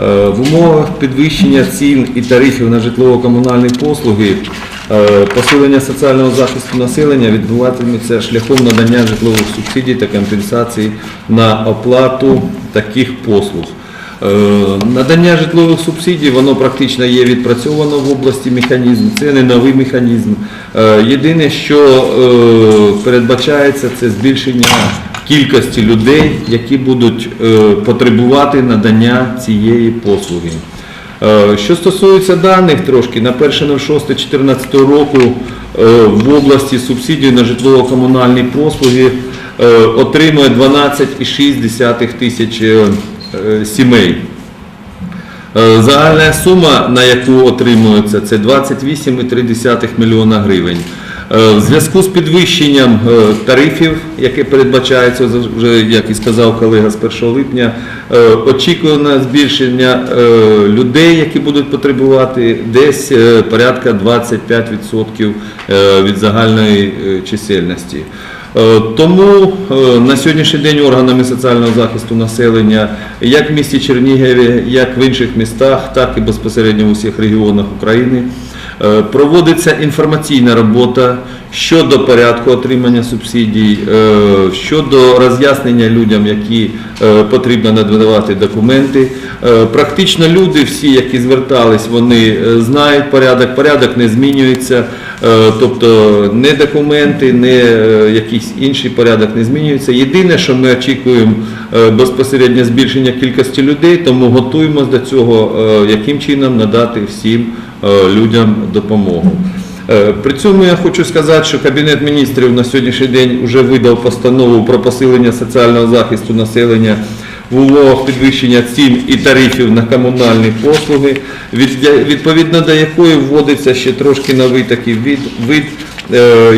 Е, В умовах підвищення цін і тарифів на житлово-комунальні послуги е, посилення соціального захисту населення відбуватиметься шляхом надання житлових субсидій та компенсацій на оплату таких послуг. Е, Надання житлових субсидій, воно практично є відпрацьовано в області механізм, це не новий механізм. Єдине, що передбачається, це збільшення кількості людей, які будуть е, потребувати надання цієї послуги. Е, Що стосується даних трошки, на 1.06.2014 року е, в області субсидії на житлово-комунальні послуги отримує 12,6 тисяч сімей. Загальна сума, на яку отримується, це 28,3 мільйона гривень. Е, В зв'язку з підвищенням е, тарифів, яке передбачається, вже, як і сказав колега, з 1 липня, е, очікуємо збільшення людей, які будуть потребувати, десь порядка 25% е, від загальної чисельності. Тому на сьогоднішній день органами соціального захисту населення, як в місті Чернігові, як в інших містах, так і безпосередньо в усіх регіонах України, проводиться інформаційна робота щодо порядку отримання субсидій, е, щодо роз'яснення людям, які е, потрібно надавати документи. Е, Практично люди, всі, які звертались, вони е, знають порядок, порядок не змінюється. Е, Тобто не документи, не е, якийсь інший порядок не змінюється. Єдине, що ми очікуємо е, безпосередньо збільшення кількості людей, тому готуємося до цього, е, яким чином надати всім е, людям допомогу. Е, При цьому я хочу сказати, що Кабінет міністрів на сьогоднішній день вже видав постанову про посилення соціального захисту населення в умовах підвищення цін і тарифів на комунальні послуги, відповідно до якої вводиться ще трошки новий такий вид, е,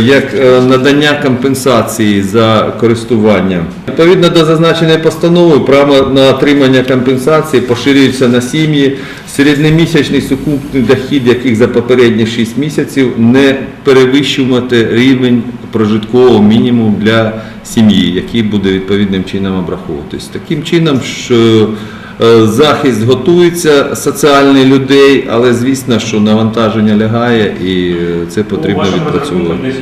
як е, надання компенсації за користування. Відповідно до зазначеної постанови, право на отримання компенсації поширюється на сім'ї, середньомісячний сукупний дохід яких за попередні 6 місяців не перевищувати рівень прожиткового мінімуму для сім'ї, який буде відповідним чином обраховуватись. Таким чином, що е, захист готується соціальний людей, але звісно, що навантаження лягає і е, це потрібно відпрацьовувати.